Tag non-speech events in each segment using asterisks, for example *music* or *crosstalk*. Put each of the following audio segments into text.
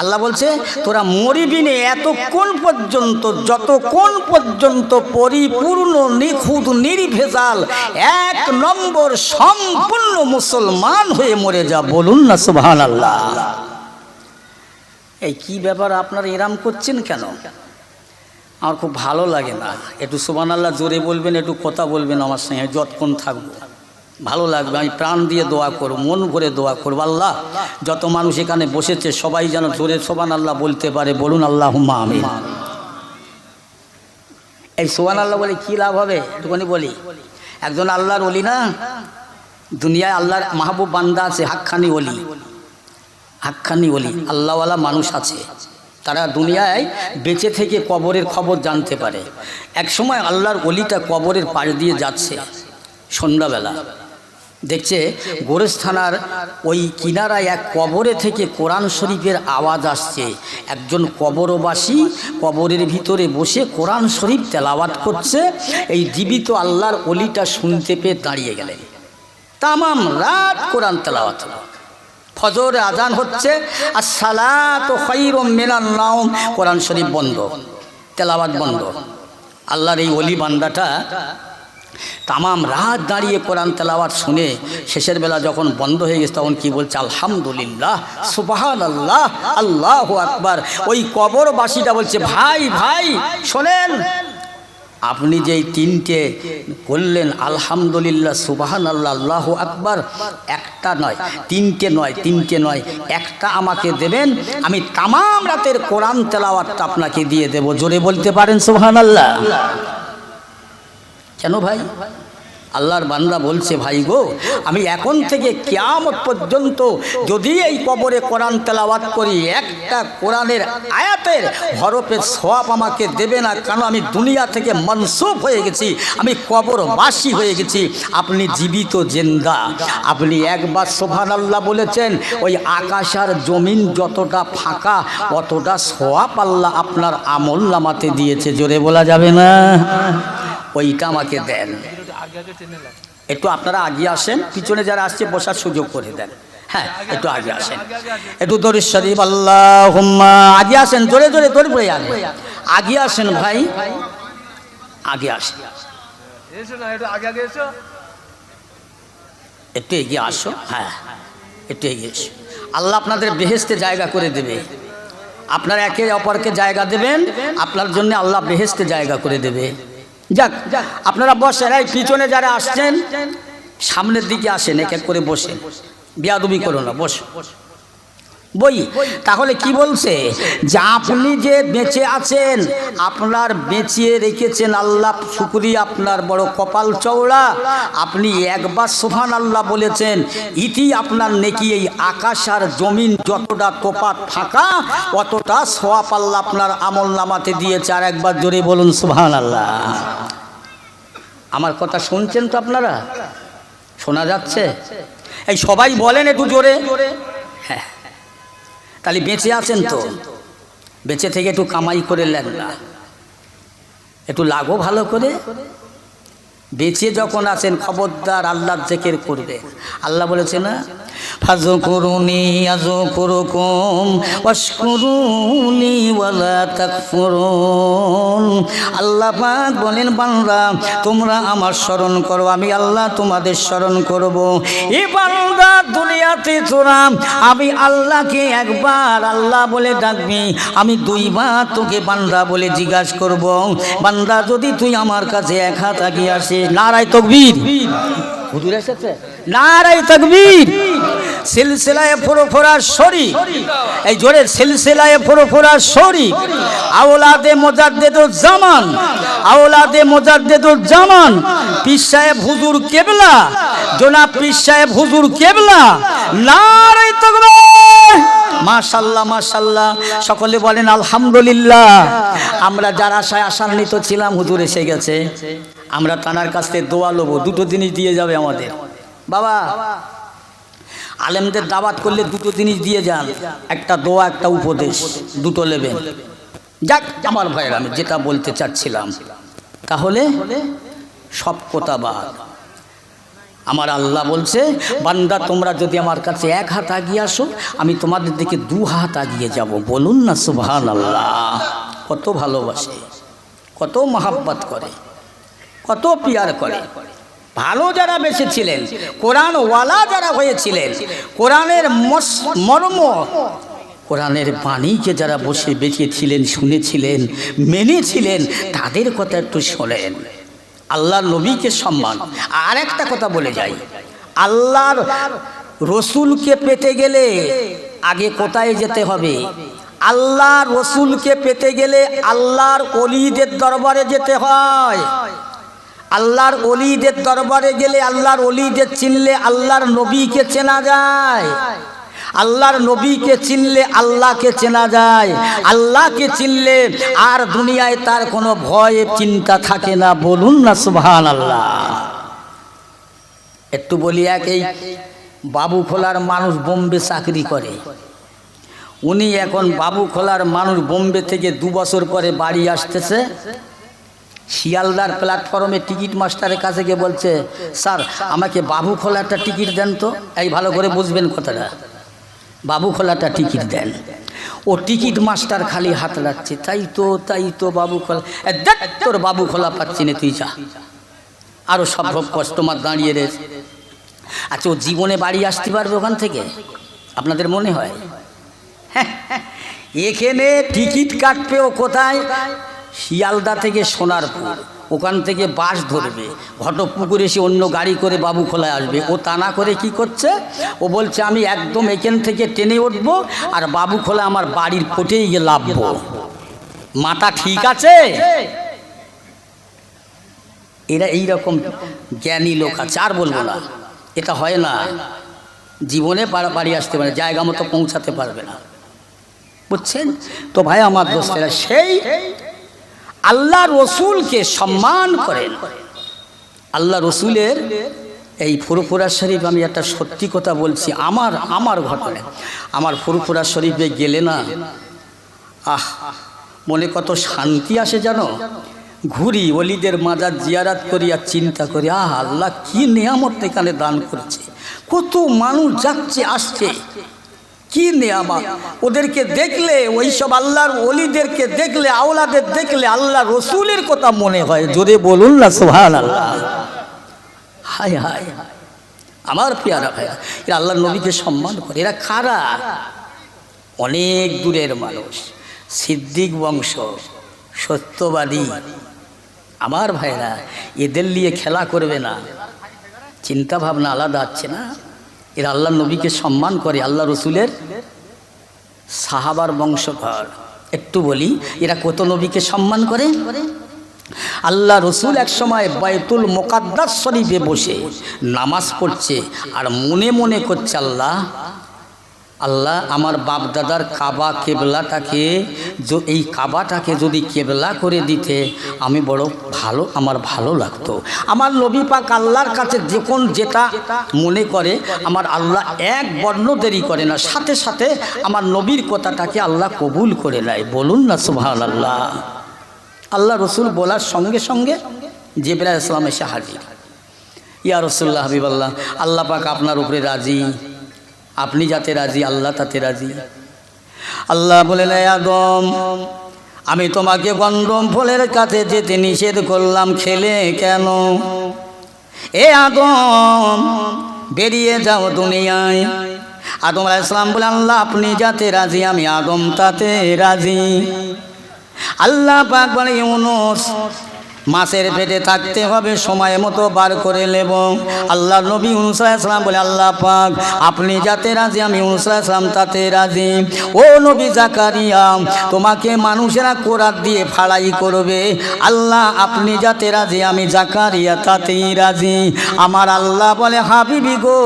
আল্লাহ বলছে, তোরা মরিবি নে এতক্ষণ পর্যন্ত, যতক্ষণ পর্যন্ত পরিপূর্ণ, নিখুঁত, নির্ভেজাল, এক নম্বর সম্পূর্ণ মুসলমান হয়ে মরে যা। বলুন না সুবহান আল্লাহ এই কি ব্যাপার আপনারা এরাম করছেন কেন? আমার খুব ভালো লাগে না। একটু সুবান আল্লাহ জোরে বলবেন, একটু কথা বলবেন, আমার সঙ্গে যতক্ষণ থাকব। ভালো লাগবে, আমি প্রাণ দিয়ে দোয়া করব, মন ভরে দোয়া করব। আল্লাহ, যত মানুষ এখানে বসেছে, সবাই যেন জোরে সোবান আল্লাহ বলতে পারে, বলুন আল্লাহ আমি এই সোবান আল্লাহ বলে কী লাভ হবে? একটুখানি বলি। একজন আল্লাহর অলি না? দুনিয়ায় আল্লাহর মাহবুব বান্দা আছে, হাক্কানি অলি হাক্কানি অলি আল্লাহওয়ালা মানুষ আছে। তারা দুনিয়ায় বেঁচে থেকে কবরের খবর জানতে পারে। একসময় আল্লাহর অলিটা কবরের পাশ দিয়ে যাচ্ছে, সন্ধ্যাবেলা। দেখছে গোরস্থানার ওই কিনারায় এক কবরে থেকে কোরআন শরীফের আওয়াজ আসছে। একজন কবরবাসী কবরের ভিতরে বসে কোরআন শরীফ তেলাওয়াত করছে। এই জীবিত আল্লাহর অলিটা শুনতে পেয়ে দাঁড়িয়ে গেলেন। তামাম রাত কোরআন তেলাওয়াত হলো। ফজর আজান হচ্ছে আর সালাত মেলান নাম কোরআন শরীফ বন্ধ, তেলাওয়াত বন্ধ। আল্লাহর এই অলি বান্দাটা তামাম রাত দাঁড়িয়ে কোরআন তেলাওয়াত শুনে শেষের বেলা যখন বন্ধ হয়ে গেছে, তখন কি বলছে? আলহামদুলিল্লাহ সুবাহান আল্লাহ আল্লাহ আকবার। ওই কবরবাসীটা বলছে, ভাই ভাই, শোনেন, আপনি যেই তিনটে করলেন, আলহামদুলিল্লাহ সুবাহান আল্লাহ আল্লাহ আকবার, একটা নয়, তিনটে নয় তিনটে নয়, একটা আমাকে দেবেন, আমি তামাম রাতের কোরআন তেলাওয়াতটা আপনাকে দিয়ে দেব। জোরে বলতে পারেন সুবাহান আল্লাহ কেন ভাই? আল্লাহর বান্দা বলছে, ভাই গো, আমি এখন থেকে কেয়ামত পর্যন্ত যদি এই কবরে কোরআন তেলাওয়াত করি, একটা কোরআনের আয়াতের হরফের সোয়াব আমাকে দেবে না, কেন আমি দুনিয়া থেকে মনসুফ হয়ে গেছি, আমি কবরবাসী হয়ে গেছি, আপনি জীবিত জেন্দা। আপনি একবার সোভান আল্লাহ বলেছেন, ওই আকাশ আর জমিন যতটা ফাঁকা, অতটা সোয়াব আল্লাহ আপনার আমল নামাতে দিয়েছে। জোরে বলা যাবে না? ওইটা আমাকে দেন। একটু আপনারা আগে আসেন, পিছনে যারা আসছে বসার সুযোগ করে দেন। হ্যাঁ একটু আগে আসেন। একটু দরিস শরীফ আল্লাহ আগে আসেন, জোরে জোরে দৌড় পড়ে আগে আগে আসেন ভাই। আগে আসেন। একটু এগিয়ে আসো। হ্যাঁ একটু এগিয়ে এসো। আল্লাহ আপনাদের বেহেস্তে জায়গা করে দেবে। আপনারা একে অপরকে জায়গা দেবেন। আপনার জন্য আল্লাহ বেহেস্তে জায়গা করে দেবে। যাক, আপনারা বসেন, এই পিছনে যারা আসছেন, সামনের দিকে আসেন, এক এক করে বসে বিয়াদুমি করো না বস বই। তাহলে কি বলছে? যে আপনি যে বেঁচে আছেন, আপনার বেঁচিয়ে রেখেছেন আল্লাহ শুকুরি আপনার বড় কপাল চওড়া। আপনি একবার সোহান আল্লাহ বলেছেন, ইতি আপনার নেকি এই আকাশ আর জমিন যতটা তোপাত ফাঁকা, অতটা সোয়াপ আল্লাহ আপনার আমল নামাতে দিয়েছে। আর একবার জোরে বলুন সোহান আল্লাহ আমার কথা শুনছেন তো আপনারা? শোনা যাচ্ছে? এই সবাই বলেন একটু জোরে। হ্যাঁ। তাহলে বেঁচে আছেন তো? বেঁচে থেকে একটু কামাই করে নেন না। একটু লাগো ভালো করে। বেঁচে যখন আছেন, খবরদার আল্লাহ জেকের করবে। আল্লাহ বলেছে না ফাজ করুনি আজ করুকুম অস্করুনি ওয়ালা তাকফুরুন। আল্লাহ পাক বলেন, বান্দা, তোমরা আমার স্মরণ করো, আমি আল্লাহ তোমাদের স্মরণ করব। এ বান্দা, দুনিয়াতে তোরা, আমি আল্লাহকে একবার আল্লাহ বলে ডাকবি, আমি দুইবার তোকে বান্দা বলে জিজ্ঞাসা করব। বান্দা, যদি তুই আমার কাছে এক হাত আগিয়ে আসিস নারায় তকবীর। হুজুর এসেছে? নারায় তকবীর। সিলসিলায় ফোরফোরা শরী এই জোরে সিলসিলায় ফোরফোরা শরী আওলাদে মোজাদ্দেদুল জামান। আওলাদে মোজাদ্দেদুল জামান। পীর সাহেব হুজুর কেবলা। জনাব পীর সাহেব হুজুর কেবলা। নারায় তকবীর। মাশাল্লাহ মাশাল্লাহ। সকলে বলেন, আলহামদুলিল্লাহ। আমরা যারা আশায় আশান্বিত ছিলাম, হুজুর এসে গেছে। আমরা তানার কাছ থেকে দোয়া লোবো, দুটো জিনিস দিয়ে যাবে আমাদের। বাবা, আলেমদের দাওয়াত করলে দুটো জিনিস দিয়ে যান। একটা দোয়া, একটা উপদেশ, দুটো নেবেন যাক, আমার ভাইয়ের, আমি যেটা বলতে চাচ্ছিলাম, তাহলে সব কথা বাদ। আমার আল্লাহ বলছে, বান্দা, তোমরা যদি আমার কাছে এক হাত আগিয়ে আসো, আমি তোমাদের দিকে দু হাত আগিয়ে যাব। বলুন না সুবহান আল্লাহ কত ভালোবাসে, কত মহাব্বত করে। কত পিয়ার করে। ভালো যারা বেঁচে ছিলেন কোরআনওয়ালা যারা হয়েছিলেন, কোরআনের মর্ম, কোরআনের বাণীকে যারা বসে বেঁচেছিলেন, শুনেছিলেন, মেনেছিলেন, তাদের কথা একটু শোনেন। আল্লাহ নবীকে সম্মান। আর একটা কথা বলে যাই। আল্লাহর রসুলকে পেতে গেলে আগে কোথায় যেতে হবে? আল্লাহ রসুলকে পেতে গেলে আল্লাহর অলিদের দরবারে যেতে হয়। আল্লাহর অলিদের দরবারে গেলে আল্লাহর অলিদের চিনলে আল্লাহর নবীকে চেনা যায়। আল্লাহর নবীকে চিনলে আল্লাহকে চেনা যায়। আল্লাহকে চিনলে আর দুনিয়ায় তার কোনো ভয়, চিন্তা থাকে না। বলুন না সুবহান আল্লাহ একটু বলি এক এই বাবু খোলার মানুষ বোম্বে চাকরি করে। উনি এখন বাবু খোলার মানুষ বোম্বে থেকে দু বছর পরে বাড়ি আসতেছে। শিয়ালদার প্ল্যাটফর্মে টিকিট মাস্টারের কাছে গিয়ে বলছে স্যার আমাকে বাবু খোলা একটা টিকিট দেন তো। এই ভালো করে বুঝবেন কথাটা। বাবু খোলাটা টিকিট দেন। ও টিকিট মাস্টার খালি হাত লাগছে তাই তো তাই তো বাবু খোলা। দেখ তোর বাবু খোলা পাচ্ছি না তুই যা। আরও সব কাস্টমার দাঁড়িয়ে রয়েছে আচ্ছা ও জীবনে বাড়ি আসতে পারবে ওখান থেকে? আপনাদের মনে হয় হ্যাঁ, এখানে টিকিট কাটবে ও কোথায়? শিয়ালদা থেকে সোনারপুর। ওখান থেকে বাস ধরবে। ঘটকপুকুর এসে অন্য গাড়ি করে বাবু খোলায় আসবে। ও তা না করে কি করছে? ও বলছে, আমি একদম এখান থেকে টেনে উঠবো আর বাবু খোলা আমার বাড়ির কোটেই গিয়ে লাভবো মাথা ঠিক আছে? এরা এইরকম জ্ঞানী লোক আছে। আর বলব না, এটা হয় না। জীবনে বাড়ি আসতে পারে, জায়গা মতো পৌঁছাতে পারবে না। বুঝছেন? তো ভাই, আমার দোস্তেরা, সেই আল্লাহ রসুলকে সম্মান করেন। আল্লাহ রসুলের এই ফুরফুরা শরীফ, আমি একটা সত্যি কথা বলছি, আমার আমার ঘটনা। আমার ফুরফুরা শরীফে গেলে না, আহ, মনে কত শান্তি আসে জানো? ঘুরি অলিদের মাজার জিয়ারাত করি আর চিন্তা করি, আহ, আল্লাহ কি নিয়ামত এখানে দান করেছে? কত মানুষ যাচ্ছে, আসছে। কি নিয়ামত? ওদেরকে দেখলে ওই সব আল্লাহর অলিদেরকে দেখলে, আওলাদের দেখলে আল্লাহ রসুলের কথা মনে হয়। জোরে বলুন না সোহান আল্লাহ হায় হায়। আমার পেয়ারা ভাইয়া এরা আল্লাহ নবীকে সম্মান করে। এরা খারা অনেক দূরের মানুষ। সিদ্দিক বংশ, সত্যবাদী। আমার ভাইরা, এদের নিয়ে খেলা করবে না। চিন্তা ভাবনা আলাদা আছে না? এরা আল্লাহ নবীকে সম্মান করে, আল্লাহ রসুলের সাহাবার বংশধর। একটু বলি, এরা কত নবীকে সম্মান করে? আল্লাহ রসুল এক সময় বায়তুল মোকাদ্দার শরীফে বসে নামাজ পড়ছে আর মনে মনে করছে, আল্লাহ আল্লাহ আমার বাপ দাদার কাবা, কেবলাটাকে এই কাবাটাকে যদি কেবলা করে দিতে, আমি বড় ভালো, আমার ভালো লাগতো। আমার নবী পাক আল্লাহর কাছে যখন যেটা মনে করে, আমার আল্লাহ এক বর্ণ দেরি করে না, সাথে সাথে আমার নবীর কথাটাকে আল্লাহ কবুল করে নেয়। বলুন না সুবহান আল্লাহ আল্লাহ রসুল বলার সঙ্গে সঙ্গে জেবরা ইসলাম এসে হাজির। ইয়া রসুল্লাহ হাবিবাল্লাহ, আল্লাহ পাক আপনার উপরে রাজি। আপনি যাতে রাজি, আল্লাহ তাতে রাজি। আল্লাহ বলেন "এ আদম, আমি তোমাকে গন্ধম ফলের কাছে যেতে নিষেধ করলাম, খেলে কেন? এ আদম, বেরিয়ে যাও দুনিয়ায়। আদম আলাইসলাম বলে, আল্লাহ, আপনি যাতে রাজি, আমি আদম তাতে রাজি। আল্লাহ পাক বলে, ইউনুস মাছের পেটে থাকতে হবে, সময় মতো বার করে নেব। আল্লাহ নবী ইউনুসালাম বলে, আল্লাহ পাক, আপনি যাতে রাজি, আমি ইউনুসালাম তাতে রাজি। ও নবী জাকারিয়া, তোমাকে মানুষেরা কোরাত দিয়ে ফাড়াই করবে। আল্লাহ, আপনি যাতে রাজি, আমি জাকারিয়া তাতেই রাজি। আমার আল্লাহ বলে, হাবিবি গো,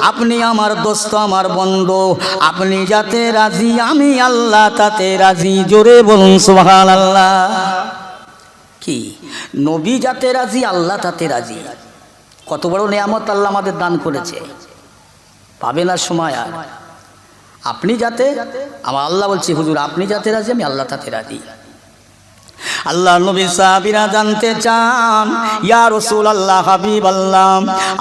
আপনি আমার দোস্ত, আমার বন্ধু। আপনি যাতে রাজি, আমি আল্লাহ তাতে রাজি। জোরে বলুন সুবহান আল্লাহ কি? নবী যাতে রাজি, আল্লাহ তাতে রাজি। কত বড় নিয়ামত আল্লাহ আমাদের দান করেছে। পাবে না সময় আর। আপনি যাতে, আমার আল্লাহ বলছি, হুজুর, আপনি যাতে রাজি, আমি আল্লাহ তাতে রাজি। আল্লাহ নবী সাহাবীরা জানতে চান, ইয়া রসুল আল্লাহ হাবিব আল্লাহ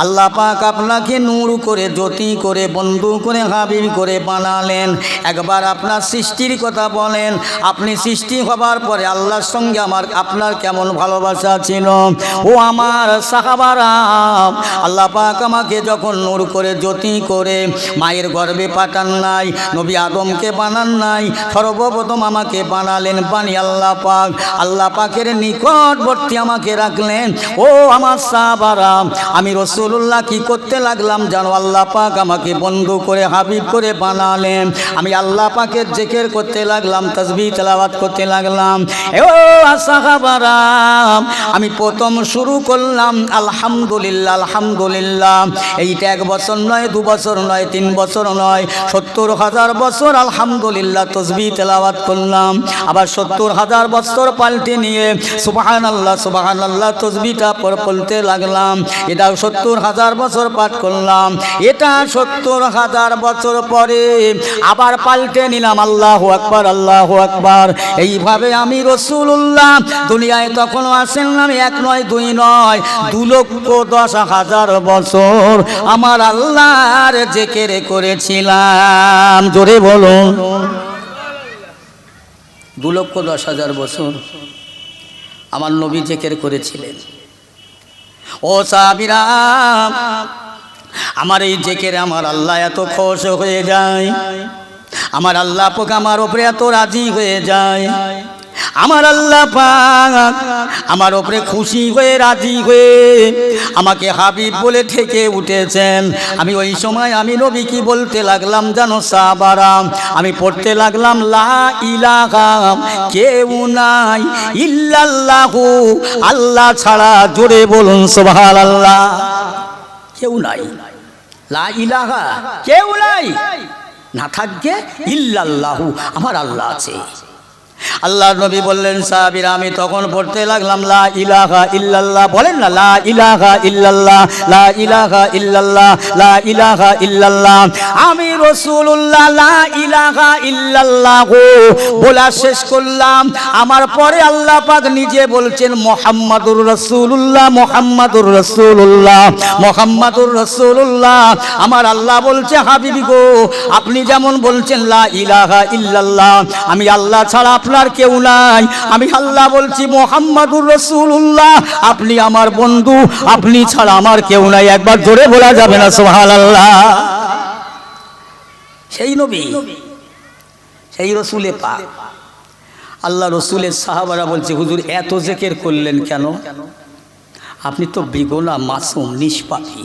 আল্লাহ পাক আপনাকে নূর করে, জ্যোতি করে, বন্ধু করে, হাবিব করে বানালেন। একবার আপনার সৃষ্টির কথা বলেন। আপনি সৃষ্টি হবার পরে আল্লাহর সঙ্গে আমার, আপনার কেমন ভালোবাসা ছিল? ও আমার সাহাবারা, আল্লাহ পাক আমাকে যখন নূর করে, জ্যোতি করে, মায়ের গর্ভে পাঠান নাই, নবী আদমকে বানান নাই, সর্বপ্রথম আমাকে বানালেন বানি আল্লাহ পাক। আল্লাহ পাকের নিকটবর্তী আমাকে রাখলেন। ও আমার সাহাবারা, আমি রসুল্লাহ কি করতে লাগলাম জানো? আল্লাহ পাক আমাকে বন্ধু করে, হাবিব করে বানালেন। আমি আল্লাহ পাকের জেকের করতে লাগলাম তসবি তেলাওয়াত করতে লাগলাম। ও সাহাবারা, আমি প্রথম শুরু করলাম, আলহামদুলিল্লাহ আলহামদুলিল্লাহ। এইটা এক বছর নয়, দু বছর নয়, তিন বছর নয়, সত্তর হাজার বছর, আলহামদুলিল্লাহ তসবি তেলাওয়াত করলাম। আবার সত্তর হাজার বছর পাল্টে নিয়ে সুবাহান আল্লাহ সুবাহান আল্লাহ তসবিটা পর লাগলাম। এটাও সত্তর হাজার বছর পাঠ করলাম। এটা সত্তর হাজার বছর পরে আবার পাল্টে নিলাম। আল্লাহ আকবার আল্লাহ আকবার। এইভাবে আমি রসুল্লাহ দুনিয়ায় তখনও আসেন আমি এক নয়, দুই নয়, দু লক্ষ দশ হাজার বছর আমার আল্লাহর জেকেরে করেছিলাম। জোরে বলুন। দু লক্ষ দশ হাজার বছর আমার নবী জেকের করেছিলেন। ও সাবিরা আমার এই জেকের আমার আল্লাহ এত খস হয়ে যায়। আমার আল্লাহ পোকা আমার ওপরে এত রাজি হয়ে যায়। আমার আল্লাহ পাক আমার ওপরে খুশি হয়ে, রাজি হয়ে আমাকে হাবিব বলে থেকে উঠেছেন। আমি ওই সময় আমি নবী কি বলতে লাগলাম, জানো সাবারাম আমি পড়তে লাগলাম, লা ইলাহা কেউ নাই, ইল্লাল্লাহু, আল্লাহ ছাড়া জোরে বলুন, সুবহানাল্লাহ। কেউ নাই। লা ইলাহা কেউ নাই। না থাকবে ইল্লাল্লাহু, আমার আল্লাহ আছে। আল্লাহ নবী বললেন, সাহাবির, আমি তখন পড়তে লাগলাম, লা ইলাহা ইল্লাল্লাহ। বলেন না, লা ইলাহা ইল্লাল্লাহ, লা ইলাহা ইল্লাল্লাহ, লা ইলাহা ইল্লাল্লাহ। আমি রাসূলুল্লাহ, লা ইলাহা ইল্লাল্লাহ বলা শেষ করলাম, আমার পরে আল্লাহ পাক নিজে বলছেন, মোহাম্মদুর রাসূলুল্লাহ মোহাম্মদুর রাসূলুল্লাহ মোহাম্মদুর রাসূলুল্লাহ। আমার আল্লাহ বলছে, হাবিবি গো, আপনি যেমন বলছেন, লা ইলাহা ইল্লাল্লাহ, আমি আল্লাহ ছাড়া আপনার কেউ নাই। আমি আল্লাহ বলছি, মোহাম্মদুর রসুল্লাহ আপনি আমার বন্ধু, আপনি ছাড়া আমার কেউ নাই। একবার জোরে বলা যাবে না সোহাল আল্লাহ সেই নবী, সেই রসুলে পা আল্লাহ রসুলের সাহাবারা বলছে, হুজুর, এত জেকের করলেন কেন? আপনি তো বেগোনা মাসুম, নিষ্পাপী।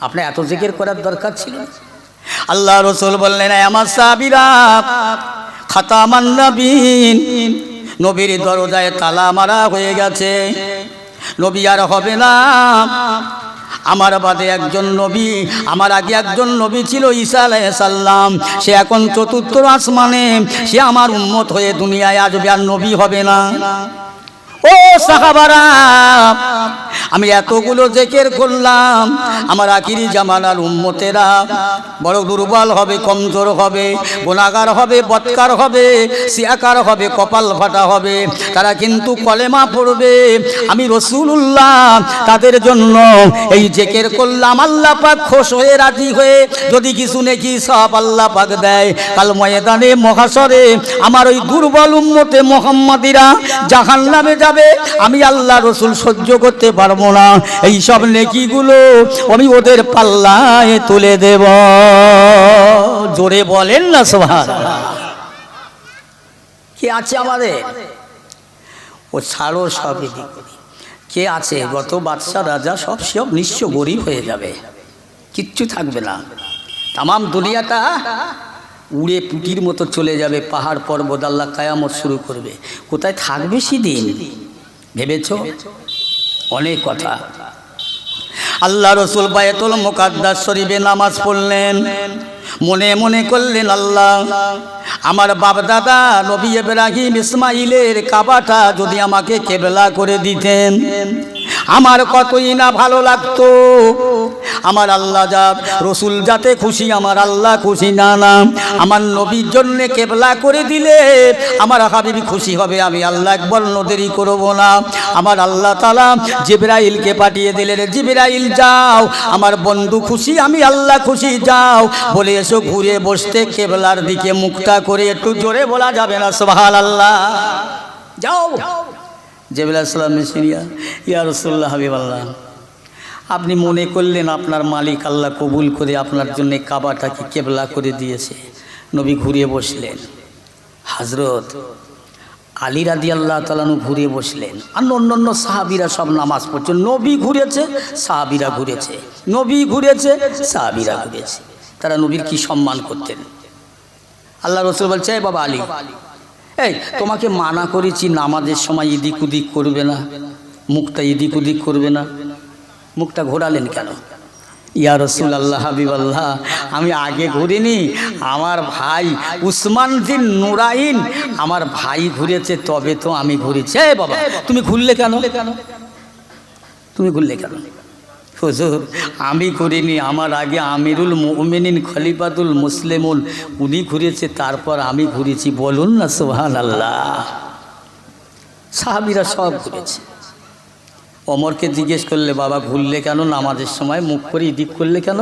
আপনার এত জেকের করার দরকার ছিল আল্লাহ রসুল বললেন, "এ আমার সাবিরা খাতামান নবীন নবীর দরজায় তালা মারা হয়ে গেছে। নবী আর হবে না। আমার বাদে একজন নবী, আমার আগে একজন নবী ছিল ঈসা আলাইসাল্লাম সে এখন চতুর্থ আসমানে। সে আমার উন্মত হয়ে দুনিয়ায় আসবে আর নবী হবে না। ও সাহাবারা আমি এতগুলো জেকের করলাম। আমার আকিরি জামানার উম্মতেরা বড় দুর্বল হবে, কমজোর হবে গোনাগার হবে, বৎকার হবে সিয়াকার হবে, কপাল ফাটা হবে। তারা কিন্তু কলেমা পড়বে। আমি রসুল্লাহ তাদের জন্য এই জেকের করলাম। আল্লাহ পাক খোশ হয়ে, রাজি হয়ে যদি কিছু নেকি সব আল্লাহ পাক দেয়। কাল ময়দানে মহাসরে আমার ওই দুর্বল উম্মতে মোহাম্মদিরা জাহান নামে যাবে। আমি আল্লাহ রসুল সহ্য করতে পারব না। এই সব নেকিগুলো আমি ওদের পাল্লায় তুলে দেব। জোরে বলেন না সোহার কে আছে আমাদের? ও ছাড়ো সব কে আছে? গত বাদশাহ, রাজা সব সব নিঃস্ব গরিব হয়ে যাবে। কিচ্ছু থাকবে না। তামাম দুনিয়াটা উড়ে পুটির মতো চলে যাবে। পাহাড় পর্বত আল্লাহ কায়ামত শুরু করবে। কোথায় থাকবে সেদিন? ভেবেছ? অনেক কথা। আল্লাহ রসুল বায়তুল মোকাদ্দার শরীফে নামাজ পড়লেন। মনে মনে করলেন, আল্লাহ, আমার বাপ দাদা নবী ইব্রাহিম ইসমাইলের কাবাটা যদি আমাকে কেবলা করে দিতেন আমার কতই না ভালো লাগতো। আমার আল্লাহ যা, রসুল যাতে খুশি, আমার আল্লাহ খুশি না না। আমার নবীর জন্যে কেবলা করে দিলে আমার হাবিবি খুশি হবে, আমি আল্লাহ একবার নদেরি করব না। আমার আল্লাহ তালা জিব্রাইলকে পাঠিয়ে দিলেন, জিব্রাইল যাও, আমার বন্ধু খুশি, আমি আল্লাহ খুশি, যাও। বলে এসো ঘুরে বসতে, কেবলার দিকে মুখটা করে, একটু জোরে বলা যাবে না সোহাল আল্লাহ যাও। জেবুল আসলাম সিরিয়া ইয়া রসুল্লাহ হাবিব আল্লাহ আপনি মনে করলেন আপনার মালিক আল্লাহ কবুল করে আপনার জন্য কাবাটাকে কেবলা করে দিয়েছে? নবী ঘুরিয়ে বসলেন। হজরত আলী রাদি আল্লাহ তালানু ঘুরে বসলেন। আর অন্য অন্য সাহাবিরা সব নামাজ পড়ছে। নবী ঘুরেছে, সাহাবিরা ঘুরেছে। নবী ঘুরেছে, সাহাবিরা ঘুরেছে। তারা নবীর কি সম্মান করতেন? আল্লাহ রসুল বলছে "এই বাবা আলী এই, তোমাকে মানা করেছি নামাজের সময় এদিক উদিক করবে না, মুখটা এদিক উদিক করবে না। মুখটা ঘোরালেন কেন? ইয়া রসুল আল্লাহ হাবিব আল্লাহ আমি আগে ঘুরিনি, আমার ভাই উসমান দিন নুরাইন, আমার ভাই ঘুরেছে, তবে তো আমি ঘুরেছি। বাবা, তুমি ঘুরলে কেন? তুমি ঘুরলে কেন? হুজুর, আমি ঘুরিনি, আমার আগে আমিরুল মুমিনিন খলিফাতুল মুসলিমুল, উনি ঘুরেছে, তারপর আমি ঘুরেছি, বলুন না সোহান আল্লাহ সাহাবিরা সব ঘুরেছে। অমরকে জিজ্ঞেস করলে, বাবা, ঘুরলে কেন? নামাজের সময় মুখ করে ইদিক করলে কেন?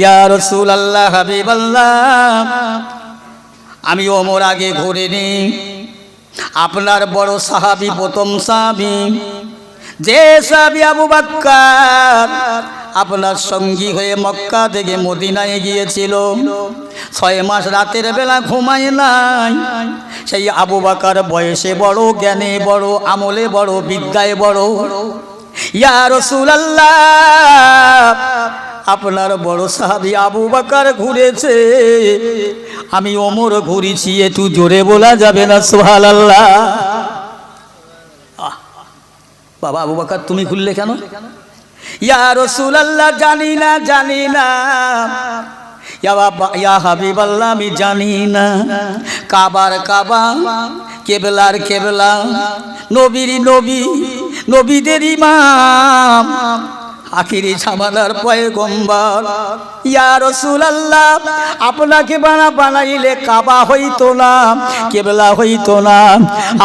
ইয়া রসুল আল্লাহ হাবিব আল্লাহ আমি অমর আগে ঘুরিনি। আপনার বড় সাহাবি, প্রথম সাহাবি যে সাবি আবু বাক্কার আপনার সঙ্গী হয়ে মক্কা থেকে মদিনায় গিয়েছিল। ছয় মাস রাতের বেলা ঘুমায় নাই। সেই আবু বাকার বয়সে বড়, জ্ঞানে বড়, আমলে বড়, বিদ্যায় বড়। ইয়া রসুলাল্লাহ, আপনার বড় সাহাবি আবু বাকার ঘুরেছে। আমি ওমর ঘুরেছি, একটু জোরে বলা যাবে না সোহাল আল্লাহ বাবা আবু বাকার, তুমি খুললে কেন? ইয়া রসুল আল্লাহ জানি না জানি না। ইয়া আমি জানি না। কাবার কাবা, কেবলার কেবলা। নবীর নবী, নবীদের ইমাম। আখিরি ঝামালার পয়ে গম্বার। ইয়া রসুল আল্লাহ আপনাকে বানা বানাইলে কাবা হইতো না, কেবলা হইতো না।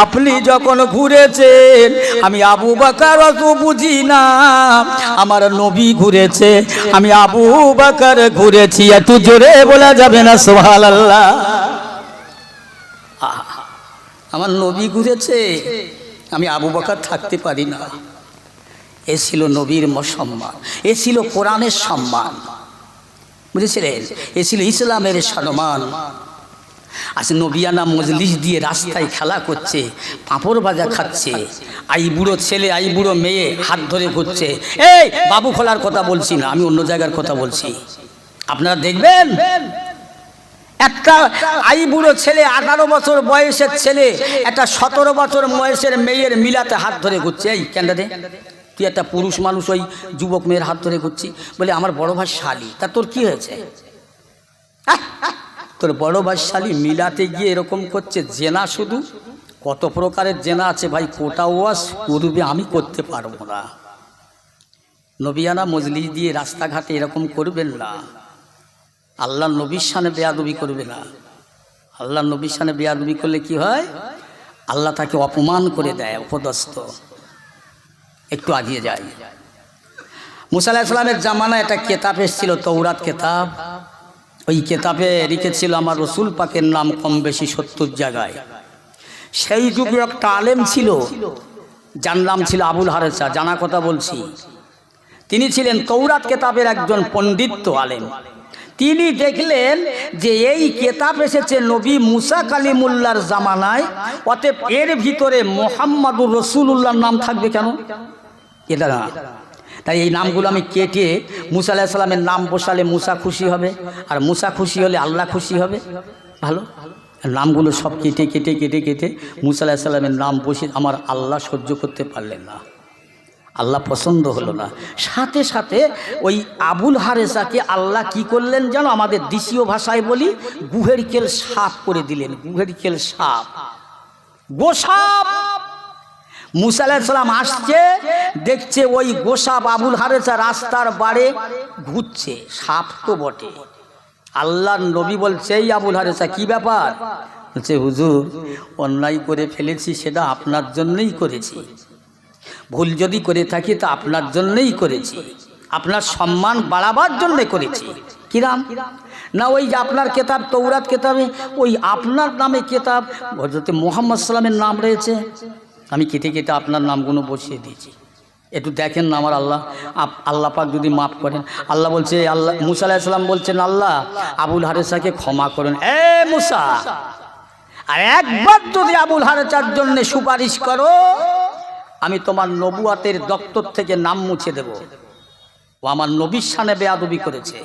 আপনি যখন ঘুরেছেন, আমি আবু বাকার অত বুঝি না, আমার নবী ঘুরেছে, আমি আবু বাকার ঘুরেছি, এত জোরে বলা যাবে না সোহাল আল্লাহ আমার নবী ঘুরেছে, আমি আবু বাকার থাকতে পারি না। এ ছিল নবীর সম্মান, এ ছিল কোরআনের সম্মান। বুঝেছিলেন? এ ছিল ইসলামের সম্মান। আজ নবিয়ানা মজলিস দিয়ে রাস্তায় খেলা করছে, পাঁপড় ভাজা খাচ্ছে, আই বুড়ো ছেলে, আই বুড়ো মেয়ে হাত ধরে ঘুরছে। এই, বাবু খোলার কথা বলছি না, আমি অন্য জায়গার কথা বলছি। আপনারা দেখবেন? একটা আই বুড়ো ছেলে, আঠারো বছর বয়সের ছেলে, একটা সতেরো বছর বয়সের মেয়ের মিলাতে হাত ধরে ঘুরছে। এই ক্যান্ডাদে তুই একটা পুরুষ মানুষ ওই যুবক মেয়ের হাত ধরে ঘুরছি। বলে, আমার বড় ভাই শালি, তা তোর কি হয়েছে? *laughs* তোর বড় ভাই শালি মিলাতে গিয়ে এরকম করছে, জেনা শুধু? কত প্রকারের জেনা আছে ভাই, কোটা ওয়াশ করবে আমি করতে পারব না। নবিয়ানা মজলিস দিয়ে রাস্তাঘাটে এরকম করবেন না। আল্লাহ নবীর সানে বেয়াদবি করবে না। আল্লাহ নবীর সানে বেয়াদবি করলে কি হয়? আল্লাহ তাকে অপমান করে দেয়, অপদস্থ। একটু আগিয়ে যাই মুসা আলাহ ইসলামের জামানা একটা কেতাব এসেছিল তৌরাত কেতাব। ওই কেতাবে লিখেছিল, আমার রসুল পাকের নাম কম বেশি সত্তর জায়গায়। সেই যুগে একটা আলেম ছিল, যার নাম ছিল আবুল হারেসা। জানা কথা বলছি। তিনি ছিলেন তৌরাত কেতাবের একজন পণ্ডিত্য আলেম। তিনি দেখলেন যে এই কেতাব এসেছে নবী মুসা কালিমুল্লার জামানায়, অতএব এর ভিতরে মোহাম্মদুর রসুল্লাহর নাম থাকবে কেন? এটা না তাই এই নামগুলো আমি কেটে মুসা আলাহ সাল্লামের নাম বসালে মুসা খুশি হবে, আর মুসা খুশি হলে আল্লাহ খুশি হবে? ভালো? নামগুলো সব কেটে কেটে কেটে কেটে মুসা আলাহ সাল্লামের নাম বসে আমার আল্লাহ সহ্য করতে পারলেন না। আল্লাহ পছন্দ হলো না। সাথে সাথে ওই আবুল হারেসাকে আল্লাহ কি করলেন যেন আমাদের দেশীয় ভাষায় বলি, গুহের কেল সাপ করে দিলেন, গুহের কেল সাপ গোসাপ! মুসা আলাইসালাম আসছে, দেখছে ওই গোসাপ আবুল হারেসা রাস্তার বাড়ে ঘুরছে, সাপ তো বটে। আল্লাহর নবী বলছে, এই আবুল হারেসা, কি ব্যাপার? বলছে, হুজুর, অন্যায় করে ফেলেছি, সেটা আপনার জন্যই করেছি। ভুল যদি করে থাকি তা আপনার জন্যই করেছি। আপনার সম্মান বাড়াবার জন্য করেছি। কিরাম? না, ওই যে আপনার কেতাব তৌরাত কেতাবে, ওই আপনার নামে কেতাব হজরতে মোহাম্মদ সাল্লামের নাম রয়েছে। আমি কেটে কেটে আপনার নামগুলো বসিয়ে দিয়েছি। একটু দেখেন না আমার আল্লাহ। আল্লাহ পাক যদি মাফ করেন। আল্লাহ বলছে, আল্লাহ, মুসা আলাহিসাল্লাম বলছেন, আল্লাহ, আবুল হারেসাকে ক্ষমা করেন। এ মুসা! আর একবার যদি আবুল হারেসার জন্য সুপারিশ করো আমি তোমার নবুয়াতের দপ্তর থেকে নাম মুছে দেব। ও আমার নবীর সানে বেয়াদবি করেছে।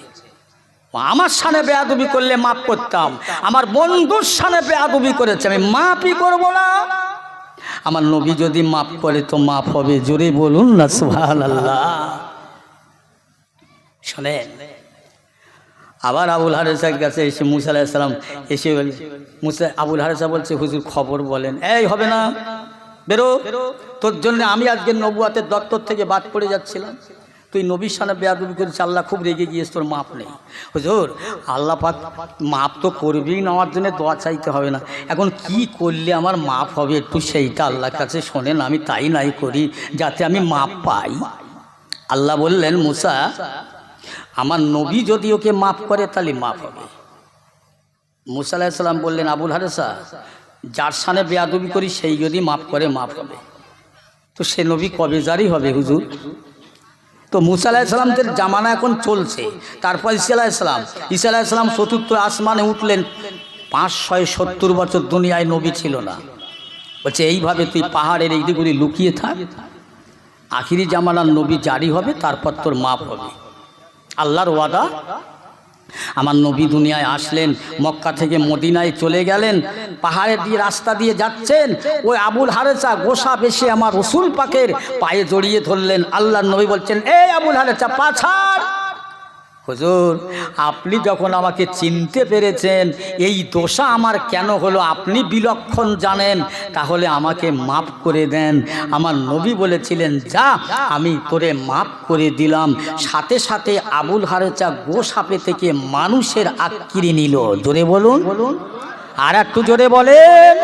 আমার সানে বেয়াদবি করলে মাফ করতাম। আমার বন্ধুর সানে বেয়াদবি করেছে। আমি মাফই করব না। আমার নবী যদি মাফ করে তো মাফ হবে। জোরে বলুন না সুহান শোনেন, আবার আবুল হারেসার কাছে এসে মুসা আলাহিসাল্লাম এসে মুসা আবুল হারেসা বলছে, হুজুর খবর বলেন। এই, হবে না। বেরো। তোর জন্য আমি আজকে নবুয়াতের দপ্তর থেকে বাদ পড়ে যাচ্ছিলাম। তুই নবীর সামনে বেয়াদবি করেছিস আল্লাহ খুব রেগে গিয়েছে, তোর মাপ নেই। হুজুর, আল্লাহ পাক মাপ তো করবেই না, আমার জন্য দোয়া চাইতে হবে না। এখন কি করলে আমার মাপ হবে একটু সেইটা আল্লাহর কাছে শোনেন, আমি তাই নাই করি, যাতে আমি মাপ পাই। আল্লাহ বললেন, মুসা, আমার নবী যদি ওকে মাফ করে, তাহলে মাফ হবে। মুসা আলাহিসাল্লাম বললেন, আবুল হারেসা, যার সানে বেয়াদবি করি সেই যদি মাফ করে মাফ হবে। তো সে নবী কবে জারি হবে হুজুর? তো মুসা আলাহিসাল্লামদের জামানা এখন চলছে। তারপর ইসা আলাহিসাল্লাম ইসা আলাহিসাল্লাম চতুর্থ আসমানে উঠলেন। পাঁচ, ছয়, সত্তর বছর দুনিয়ায় নবী ছিল না। বলছে, এইভাবে তুই পাহাড়ের এইদিকগুলি লুকিয়ে থাক। আখিরি জামানার নবী জারি হবে, তারপর তোর মাপ হবে। আল্লাহর ওয়াদা আমার নবী দুনিয়ায় আসলেন, মক্কা থেকে মদিনায় চলে গেলেন, পাহাড়ে দিয়ে রাস্তা দিয়ে যাচ্ছেন, ওই আবুল হারেচা গোসা বেশি আমার রসুল পাকের পায়ে জড়িয়ে ধরলেন। আল্লাহ নবী বলছেন, এই আবুল হারেচা পাছাড় হুজুর, আপনি যখন আমাকে চিনতে পেরেছেন, এই দোষা আমার কেন হলো আপনি বিলক্ষণ জানেন, তাহলে আমাকে মাফ করে দেন। আমার নবী বলেছিলেন, যা, আমি তোরে মাফ করে দিলাম। সাথে সাথে আবুল হারেচা গোসাপে থেকে মানুষের আক্কিরি নিল। জোরে বলুন। আর একটু জোরে বলেন।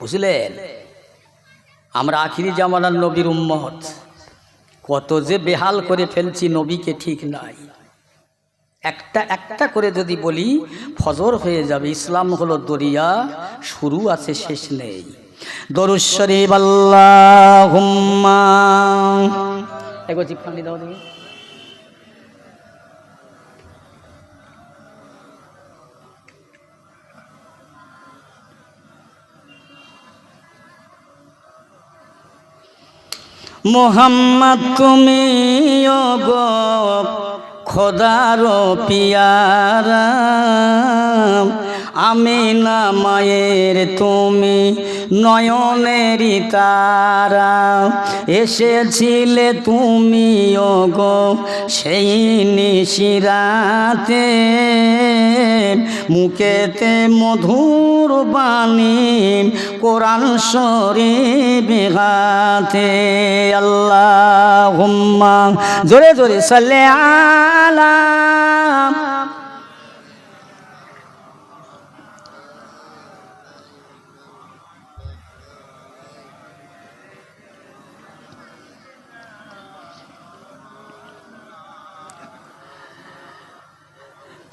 বুঝলেন? আমরা আখিরি জামানার নবীর উম্মত। কত যে বেহাল করে ফেলছি নবীকে ঠিক নাই। একটা একটা করে যদি বলি, ফজর হয়ে যাবে, ইসলাম হলো দরিয়া, শুরু আছে শেষ নেই। দরুশ্বরী আল্লাহুম্মা। এগোচি ফাঁকি দাও মোহাম্মদ তুমি গো খোদার পিয়ারা। আমি না মায়ের তুমি নয়নেরই তারা। এসেছিলে তুমি গো সেই নিশিরাতে। মুখেতে মধুর বাণী কোরআন শরীফ হাতে। আল্লাহ জোরে জোরে সাল্লে আলা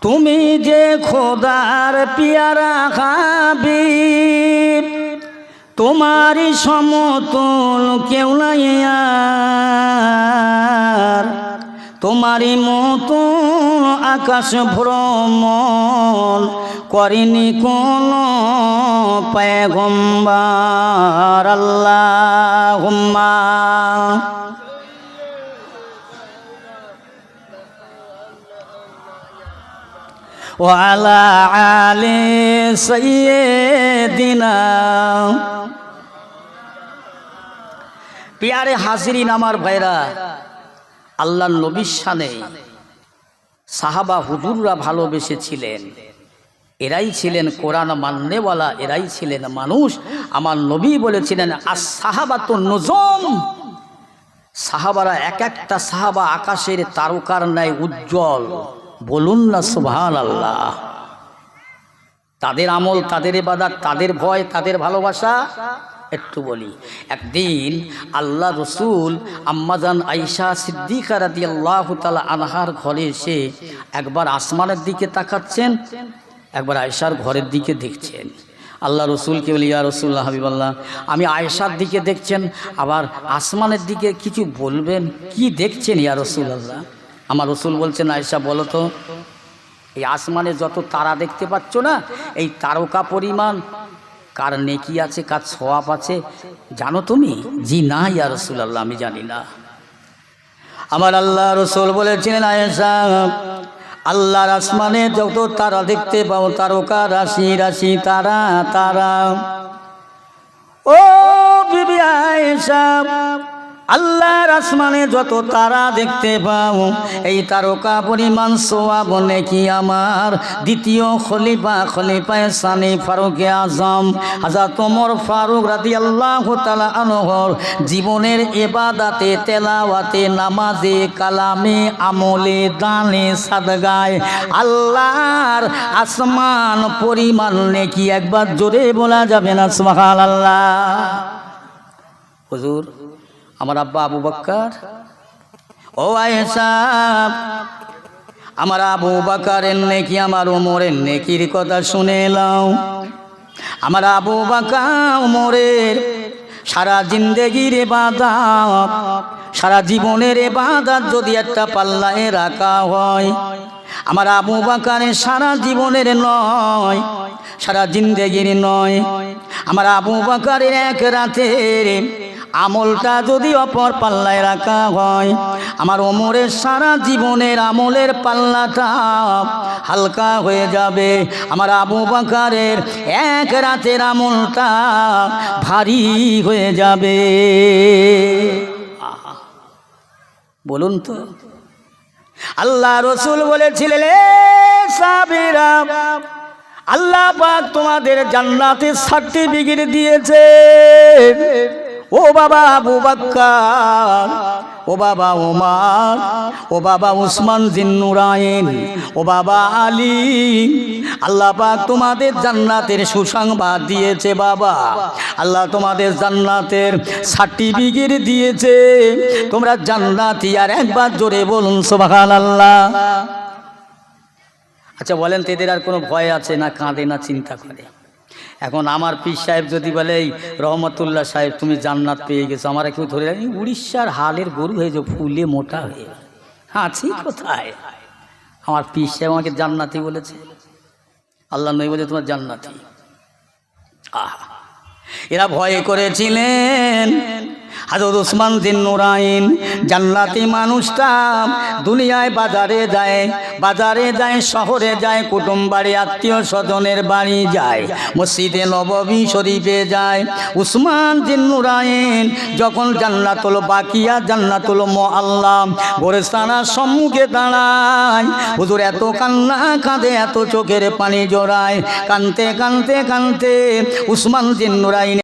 তুমি যে খোদার পিয়ারা খাবি তোমারই সমতল কেউ নাই আর। তোমারই মতন আকাশ ভ্রমণ করেনি কোন পেগম্বার আল্লাহ وعلى آل سيدنا পিয়ারে হাজিরিন আমার ভাইরা আল্লাহ নবীর শানে সাহাবা হুজুররা ভালোবেসেছিলেন এরাই ছিলেন কোরআন মান্যওয়ালা এরাই ছিলেন মানুষ আমার নবী বলেছিলেন আর সাহাবাত নজম সাহাবারা এক একটা সাহাবা আকাশের তারকার ন্যায় উজ্জ্বল বলুন না সুবহান আল্লাহ তাদের আমল, তাদের এবাদাত তাদের ভয়, তাদের ভালোবাসা, একটু বলি। একদিন আল্লাহ রসুল আম্মাজান আইসা সিদ্দিকা রাদি আল্লাহ তালা আনহার ঘরে এসে একবার আসমানের দিকে তাকাচ্ছেন, একবার আয়সার ঘরের দিকে দেখছেন। আল্লাহ রসুলকে বলি, ইয়া রসুল্লাহ হাবিবাল্লাহ, আমি আয়েশার দিকে দেখছেন, আবার আসমানের দিকে কিছু বলবেন, কি দেখছেন, ইয়া রসুল আল্লাহ আমার রসুল বলছেন, আয়েশা, বলো তো, এই আসমানে যত তারা দেখতে পাচ্ছ না, এই তারকা পরিমাণ, কার নেকি আছে, কার ছোয়াব আছে, জানো তুমি? জি, না, ইয়া রসুল আল্লাহ আমি জানি না। আমার আল্লাহ রসুল বলেছিলেন, আয়েশা, আল্লাহর আসমানে যত তারা দেখতে পাও, তারকা, রাশি রাশি, তারা তারা। ও, বিবি আয়েশা আল্লাহর আসমানে যত তারা দেখতে পাও, এই তারকা পরিমাণ সোয়াব কি আমার। দ্বিতীয় খলিফা খলিফায় সানি ফারুকে আজম। হাজা তোমর ফারুক রাদি আল্লাহ তালা আনহর জীবনের এবাদাতে তেলাওয়াতে, নামাজে, কালামে, আমলে, দানে, সাদগায় আল্লাহর আসমান পরিমাণ নেকি একবার জোরে বলা যাবে না সুবহান আল্লাহ হুজুর আমার আব্বা আবু বক্কর? ও আয়েশা আমার আবু বাকারের নেকি, আমার ওমরের নেকির কথা শুনে এলাম আমার আবু বাকা ওমরের সারা জিন্দেগির বাদাত সারা জীবনের বাদাত যদি একটা পাল্লায় রাখা হয়, আমার আবু বাকারের সারা জীবনের নয়, সারা জিন্দেগির নয়। আমার আবু বাকারের এক রাতের আমলটা যদি অপর পাল্লায় রাখা হয়, আমার ওমরের সারা জীবনের আমলের পাল্লাটা হালকা হয়ে যাবে। আমার আবু বাকারের এক রাতের আমলটা ভারী হয়ে যাবে। বলুন তো। আল্লাহ রসুল বলেছিলেন, "এ সাবিরা আল্লাহ পাক তোমাদের জান্নাতে সার্টিফিকেট দিয়েছে ও বাবা আবু বাক্কার, ও বাবা ওমার, ও বাবা উসমান জিন্নুরাইন ও বাবা আলী। আল্লাহ পাক তোমাদের জান্নাতের সুসংবাদ দিয়েছে বাবা। আল্লাহ তোমাদের জান্নাতের সার্টিফিকেট দিয়েছে। তোমরা জান্নাতি আর একবার জোরে বলুন সোবাহান আল্লাহ আচ্ছা বলেন তেদের আর কোনো ভয় আছে না কাঁদে না চিন্তা করে? এখন আমার পীর সাহেব যদি বলে, এই রহমতুল্লাহ সাহেব, তুমি জান্নাত পেয়ে গেছো, আমার কেউ ধরে রাখি উড়িষ্যার হালের গরু হয়ে যে ফুলে মোটা হয়ে আছি কোথায়? আমার পীর সাহেব আমাকে জান্নাতি বলেছে। আল্লাহ নই বলে, তোমার জান্নাতি। আহা। এরা ভয় করেছিলেন। হাজর উসমান দিন নুরাইন, জান্নাতি মানুষটা দুনিয়ায় বাজারে যায় বাজারে যায়, শহরে যায় কুটুম বাড়ি আত্মীয় স্বজনের বাড়ি যায়, মসজিদে নববী শরীফে যায়। উসমান দিন নুরাইন যখন জান্নাতুল বাকিয়া, জান্নাতুল আল্লাহ গোরেস্তানার সম্মুখে দাঁড়ায়, হুজুর এত কান্না কাঁদে, এত চোখের পানি জোড়ায় কানতে কানতে কানতে উসমান দিন নুরাইন